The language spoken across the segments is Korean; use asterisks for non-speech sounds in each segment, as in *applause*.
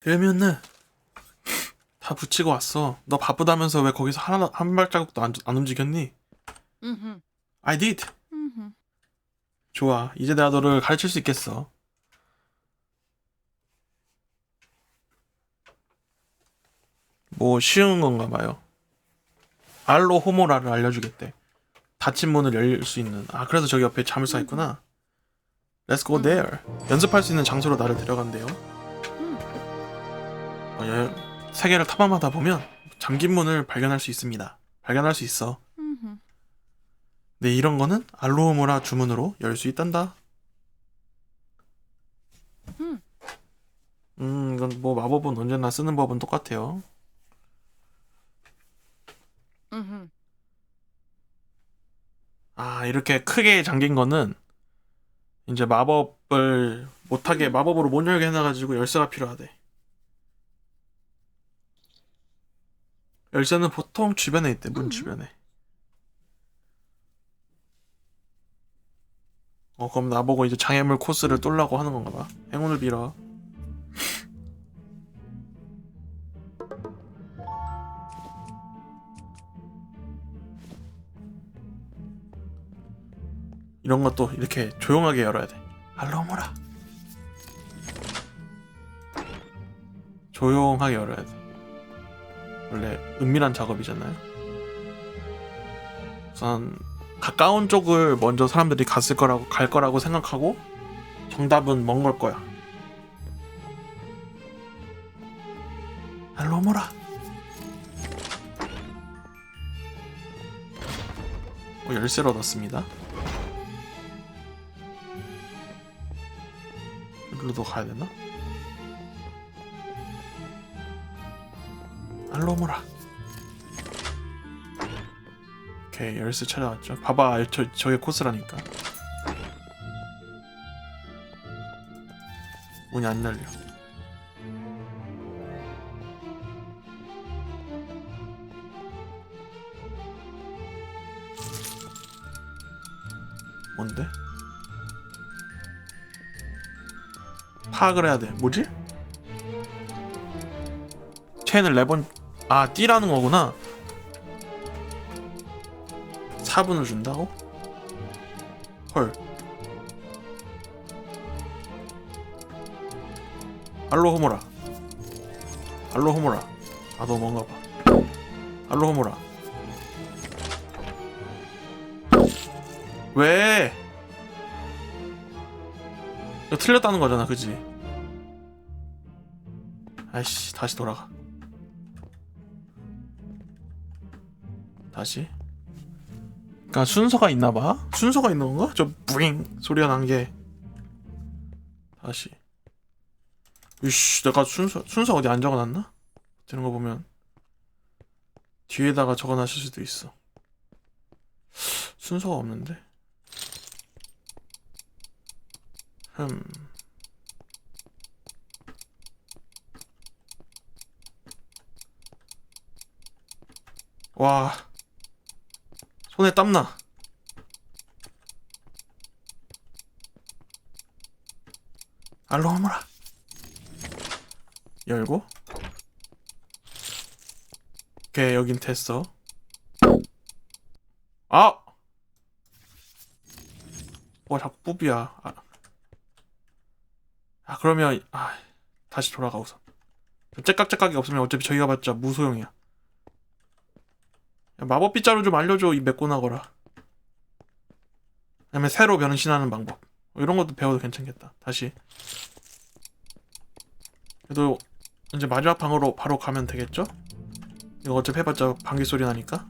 그러면은 다 붙이고 왔어. 너 바쁘다면서 왜 거기서 하나 한 발자국도 안, 안 움직였니? Mhm. I did. Mhm. 좋아. 이제 내가 너를 가르칠 수 있겠어. 뭐 쉬운 건가 봐요. 알로 호모라를 알려주겠대. 닫힌 문을 열릴 수 있는. 아 그래서 저기 옆에 자물쇠 있구나. Let's go there. 연습할 수 있는 장소로 나를 데려간대요. 어, 여- 세계를 탐험하다 보면 잠긴 문을 발견할 수 있습니다. 발견할 수 있어. 네, 이런 거는 알로호모라 주문으로 열 수 있단다. 음. 음, 이건 뭐 마법은 언제나 쓰는 법은 똑같아요. 아, 이렇게 크게 잠긴 거는 이제 마법을 못하게 마법으로 못 열게 해놔가지고 열쇠가 필요하대. 열쇠는 보통 주변에 있대, 문 음. 주변에. 어, 그럼 나보고 이제 장애물 코스를 뚫라고 하는 건가 봐. 행운을 빌어. 이런 것도 이렇게 조용하게 열어야 돼. 알로모라. 조용하게 열어야 돼. 원래 은밀한 작업이잖아요. 우선 가까운 쪽을 먼저 사람들이 갔을 거라고 갈 거라고 생각하고 정답은 먼 걸 거야. 알로모라. 어, 열쇠를 얻었습니다. 여기로도 가야 되나? 알로모라. 오케이 열쇠 찾아왔죠. 봐봐 저 저게 코스라니까. 문이 안 열려. 뭔데? 파악을 해야 돼. 뭐지? 체인을 네번 아 띠라는 거구나. 4분을 준다고? 헐. 알로 호모라. 알로 호모라. 아, 너 뭔가 봐. 알로 호모라. 왜? 이거 틀렸다는 거잖아, 그지? 아이씨, 다시 돌아가. 다시. 그러니까 순서가 있나 봐. 순서가 있는 건가? 저 뿌잉 소리가 난 게. 다시. 이씨, 내가 순서 순서 어디 안 적어놨나? 되는 거 보면 뒤에다가 적어놨을 수도 있어. 순서가 없는데. 흠. 와. 손에 땀나. 알로하모라. 열고. 오케이, 여긴 됐어. 아! 뭐 자꾸 뿌비야. 아, 아 그러면 아, 다시 돌아가 우선. 째깍째깍이 없으면 어차피 저희가 봤자 무소용이야. 야, 마법 빗자루 좀 알려줘 이 메꼬나거라. 아니면 새로 변신하는 방법 뭐 이런 것도 배워도 괜찮겠다. 다시. 그래도 이제 마지막 방으로 바로 가면 되겠죠? 이거 어차피 해봤자 방귀 소리 나니까.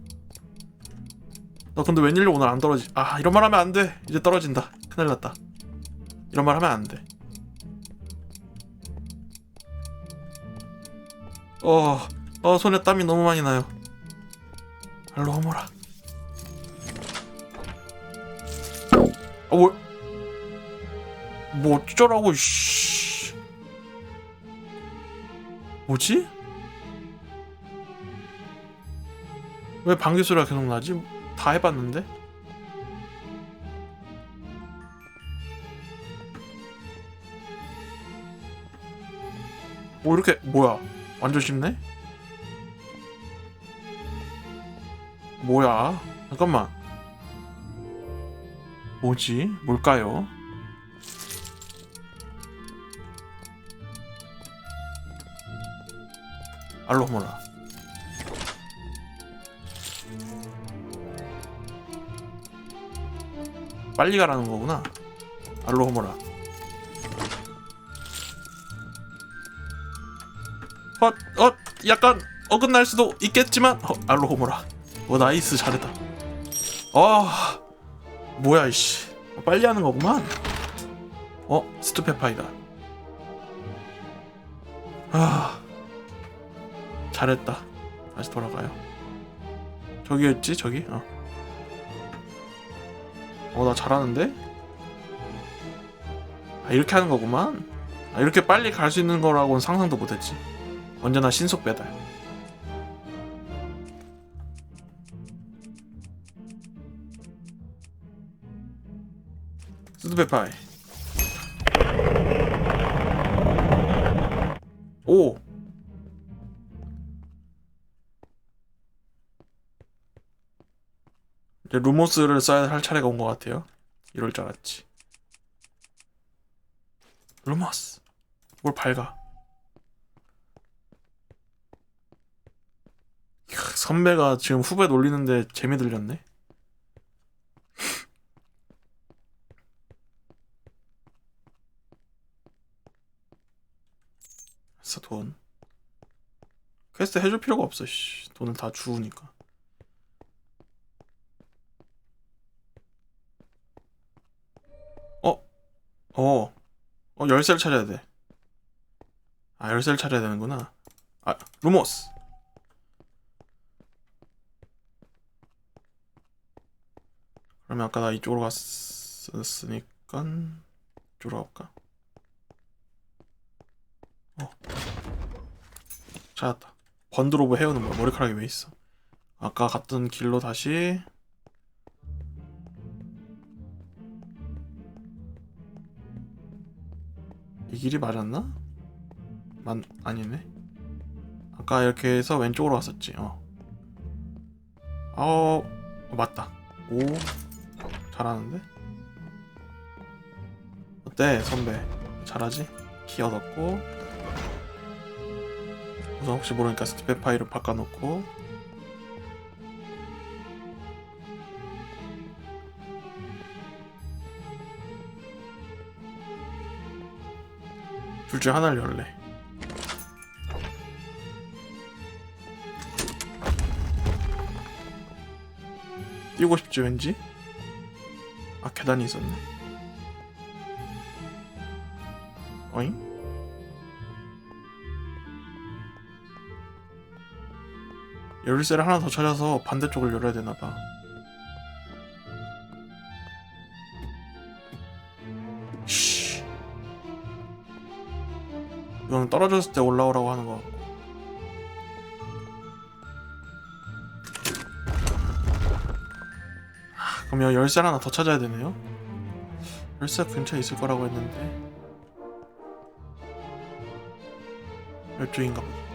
너 근데 웬일로 오늘 안 떨어지? 아 이런 말 하면 안 돼. 이제 떨어진다. 큰일 났다. 이런 말 하면 안 돼. 어, 어 손에 땀이 너무 많이 나요. 알로 허모라. 어, 뭐, 뭐 어쩌라고, 씨. 뭐지? 왜 방귀 소리가 계속 나지? 다 해봤는데? 오 이렇게 뭐야 완전 쉽네 뭐야? 잠깐만. 뭐지? 뭘까요? 알로모라. 빨리 가라는 거구나. 알로호모라. 어, 어, 약간 어긋날 수도 있겠지만 어, 알로호모라 오 나이스 잘했다 아 뭐야 이씨 빨리 하는 거구만 어 스투페파이다 아 잘했다 다시 돌아가요 저기였지 저기 어. 어, 나 잘하는데? 아, 이렇게 하는 거구만. 아, 이렇게 빨리 갈 수 있는 거라고는 상상도 못했지. 언제나 신속 배달. 수드페파이. 오! 이제 루모스를 써야 할 차례가 온 것 같아요. 이럴 줄 알았지. 루모스. 뭘 밝아. 선배가 지금 후배 놀리는데 재미 들렸네. 했어 돈. 퀘스트 해줄 필요가 없어. 씨. 돈을 다 주우니까. 어, 어 열쇠를 찾아야 돼. 아 열쇠를 찾아야 되는구나. 아 루모스. 그러면 아까 나 이쪽으로 갔으니까 이쪽으로 가볼까? 어, 찾았다. 번들 오브 헤어는 뭐야? 머리카락이 왜 있어? 아까 갔던 길로 다시 이 길이 맞았나? 만 아니네. 아까 이렇게 해서 왼쪽으로 왔었지. 어. 어, 어 맞다. 오 잘하는데? 어때 선배? 잘하지? 키 얻었고 우선 혹시 모르니까 스티페 파이를 바꿔놓고 둘 중 하나를 열래. 뛰고 싶지 왠지? 아 계단이 있었네. 어잉? 열쇠를 하나 더 찾아서 반대쪽을 열어야 되나봐. 쉬. 이건 떨어졌을 때 올라오라고 하는 거. 아, 그러면 열쇠 하나 더 찾아야 되네요. 열쇠 근처에 있을 거라고 했는데 이쪽인가 보다.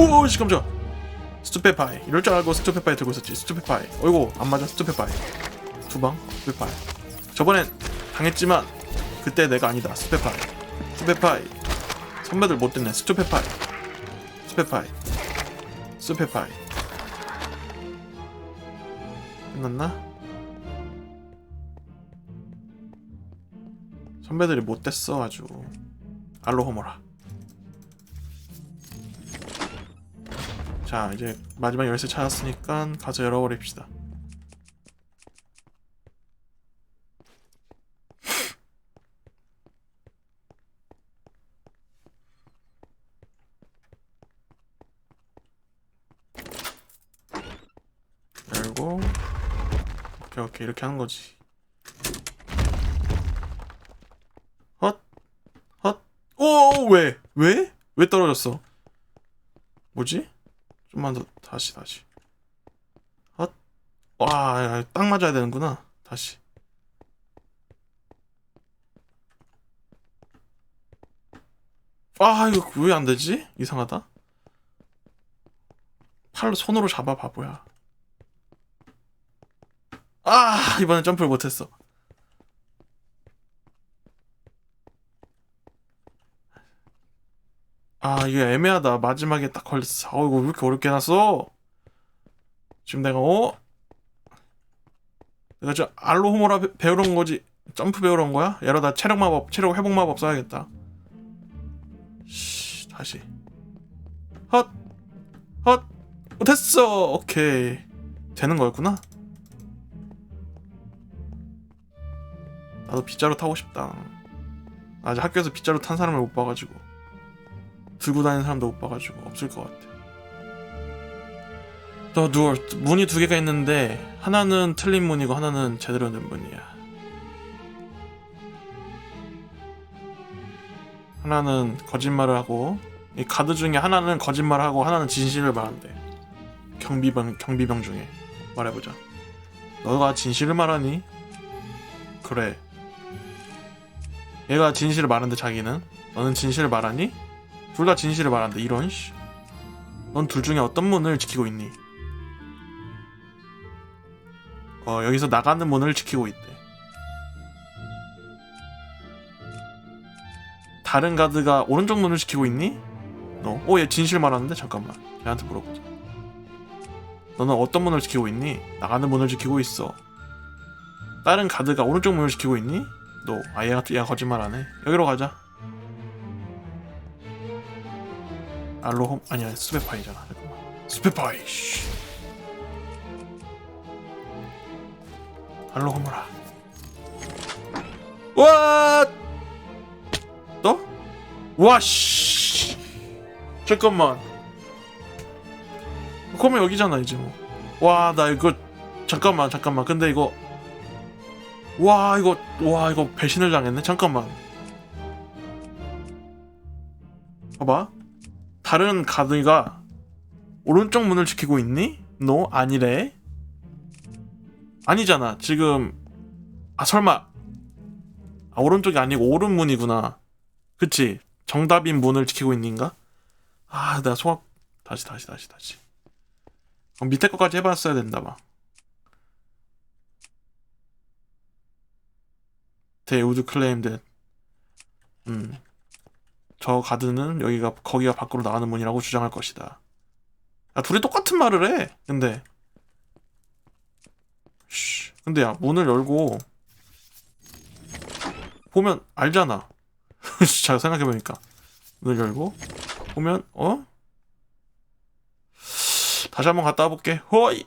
오, 씨 깜짝. 스투페파이. 이럴 줄 알고 스투페파이 들고 있었지. 스투페파이. 어이구, 안 맞아. 스투페파이. 두 방. 스투페파이. 저번엔 당했지만 그때 내가 아니다. 스투페파이. 스투페파이. 선배들 못 듣네. 스투페파이. 스투페파이. 스투페파이. 끝났나? 선배들이 못 됐어 아주. 알로호모라. 자 이제 마지막 열쇠 찾았으니까 가서 열어버립시다 열고 오케이 오케이 이렇게 하는 거지 헛? 헛? 오 왜? 왜? 왜 떨어졌어? 뭐지? 좀만 더 다시 다시 헛? 와, 딱 맞아야 되는구나. 다시. 아 이거 왜 안 되지? 이상하다. 팔로 손으로 잡아 바보야. 아 이번엔 점프를 못했어. 아 이게 애매하다. 마지막에 딱 걸렸어. 어 이거 왜 이렇게 어렵게 해놨어? 지금 내가 어? 내가 저 알로 호모라 배- 배우러 온 거지 점프 배우러 온 거야? 이러다 체력 마법, 체력 회복 마법 써야겠다. 씨, 다시. 헛, 헛, 어, 됐어. 오케이, 되는 거였구나. 나도 빗자루 타고 싶다. 아직 학교에서 빗자루 탄 사람을 못 봐가지고 들고 다니는 사람도 못 봐가지고 없을 것 같아. 더 누워 문이 두 개가 있는데 하나는 틀린 문이고 하나는 제대로 된 문이야. 하나는 거짓말을 하고 이 카드 중에 하나는 거짓말을 하고 하나는 진실을 말한대. 경비병 경비병 중에 말해보자. 너가 진실을 말하니? 그래. 얘가 진실을 말하는데 자기는 너는 진실을 말하니? 둘 다 진실을 말한대. 이런 씨. 넌 둘 중에 어떤 문을 지키고 있니? 어 여기서 나가는 문을 지키고 있대. 다른 가드가 오른쪽 문을 지키고 있니? 너. 어, 얘 진실 말하는데 잠깐만. 얘한테 물어보자. 너는 어떤 문을 지키고 있니? 나가는 문을 지키고 있어. 다른 가드가 오른쪽 문을 지키고 있니? 너. 아, 얘가, 얘가 거짓말 안 해. 여기로 가자. 알로홈 아니야 스페파이잖아. 스페파이. 씨. 알로홈으라. 와! 너? 와 씨. 잠깐만. 그러면 여기잖아 이제 뭐. 와 나 이거 잠깐만 잠깐만. 근데 이거 와 이거 와 이거 배신을 당했네. 잠깐만. 봐봐. 다른 가드가 오른쪽 문을 지키고 있니? 너 아니래. 아니잖아. 지금 아 설마 아 오른쪽이 아니고 오른 문이구나. 그치? 정답인 문을 지키고 있는가? 아, 나 소각 다시 다시 다시 다시. 그럼 밑에 거까지 해봤어야 된다 봐. Claim that. 음. 저 가드는 여기가 거기가 밖으로 나가는 문이라고 주장할 것이다. 야, 둘이 똑같은 말을 해. 근데. 쉬. 근데 야, 문을 열고 보면 알잖아. *laughs* 잘 생각해 보니까 문을 열고 보면 어? 다시 한번 갔다 와볼게. 호이.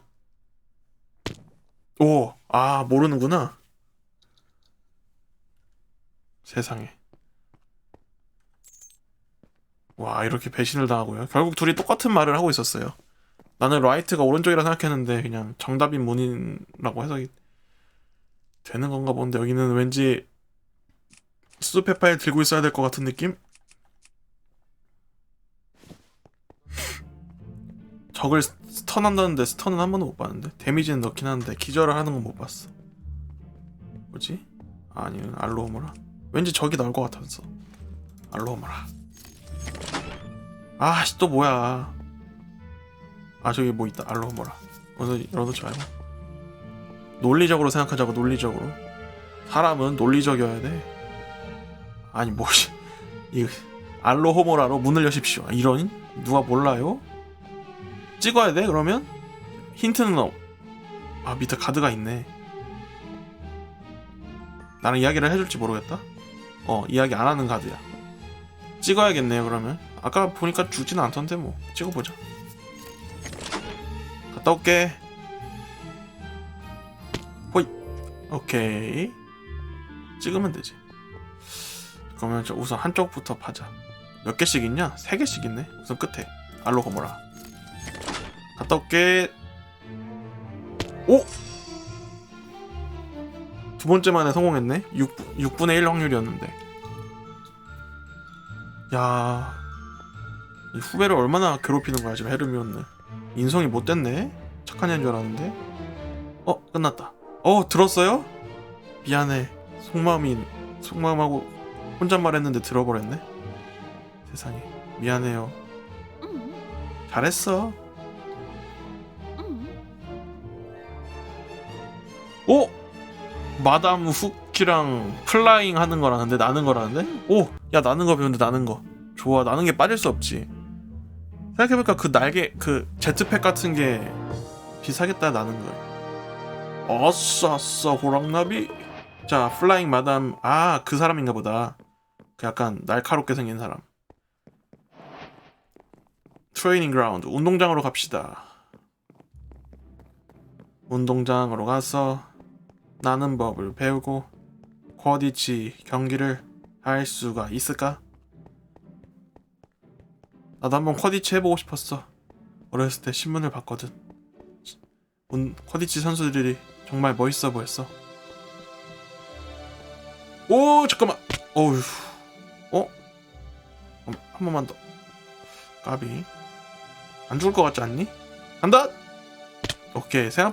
오, 아 모르는구나. 세상에. 와 이렇게 배신을 당하고요. 결국 둘이 똑같은 말을 하고 있었어요. 나는 라이트가 오른쪽이라 생각했는데 그냥 정답인 문이라고 해석이 되는 건가 본데 여기는 왠지 수페파일 들고 있어야 될 것 같은 느낌? 적을 스턴한다는데 스턴은 한 번도 못 봤는데 데미지는 넣긴 하는데 기절을 하는 건 못 봤어 뭐지? 아니면 알로오모라 왠지 적이 나올 것 같았어 알로오모라 아씨 또 뭐야 아 저기 뭐 있다 알로오모라 먼저 열어놓지 말고 논리적으로 생각하자고 논리적으로 사람은 논리적이어야 돼 아니 뭐지 이 알로호모라로 문을 여십시오 이런 누가 몰라요? 찍어야 돼 그러면 힌트는 없. 아 밑에 카드가 있네. 나는 이야기를 해줄지 모르겠다. 어 이야기 안 하는 카드야. 찍어야겠네요 그러면. 아까 보니까 주지는 않던데 뭐 찍어보자. 갔다 올게. 호이. 오케이. 찍으면 되지. 그러면 저 우선 한쪽부터 파자. 몇 개씩 있냐? 세 개씩 있네. 우선 끝에 알로호모라. 갔다 올게. 오! 두 번째 만에 성공했네. 6, 6분의 1 확률이었는데. 야. 이 후배를 얼마나 괴롭히는 거야, 지금 헤르미온는. 인성이 못 됐네. 착한 애인 줄 알았는데. 어, 끝났다. 어, 들었어요? 미안해. 속마음이, 속마음하고 혼잣말 했는데 들어버렸네. 세상에 미안해요 음. 잘했어 음. 오! 마담 후키랑 플라잉 하는 거라는데 나는 거라는데? 오! 야 나는 거 배우는데 나는 거 좋아 나는 게 빠질 수 없지 생각해보니까 그 날개 그 제트팩 같은 게 비싸겠다 나는 거 아싸 아싸 호랑나비. 자 플라잉 마담 아 그 사람인가 보다. 그 약간 날카롭게 생긴 사람. 트레이닝 그라운드 운동장으로 갑시다. 운동장으로 가서 나는 법을 배우고 쿼디치 경기를 할 수가 있을까? 나도 한번 쿼디치 해보고 싶었어. 어렸을 때 신문을 봤거든. 운, 쿼디치 선수들이 정말 멋있어 보였어. 오 잠깐만. 어휴. 어? 음, 한 번만 더. 까비. 안 죽을 것 같지 않니? 간다. 오케이 생각보다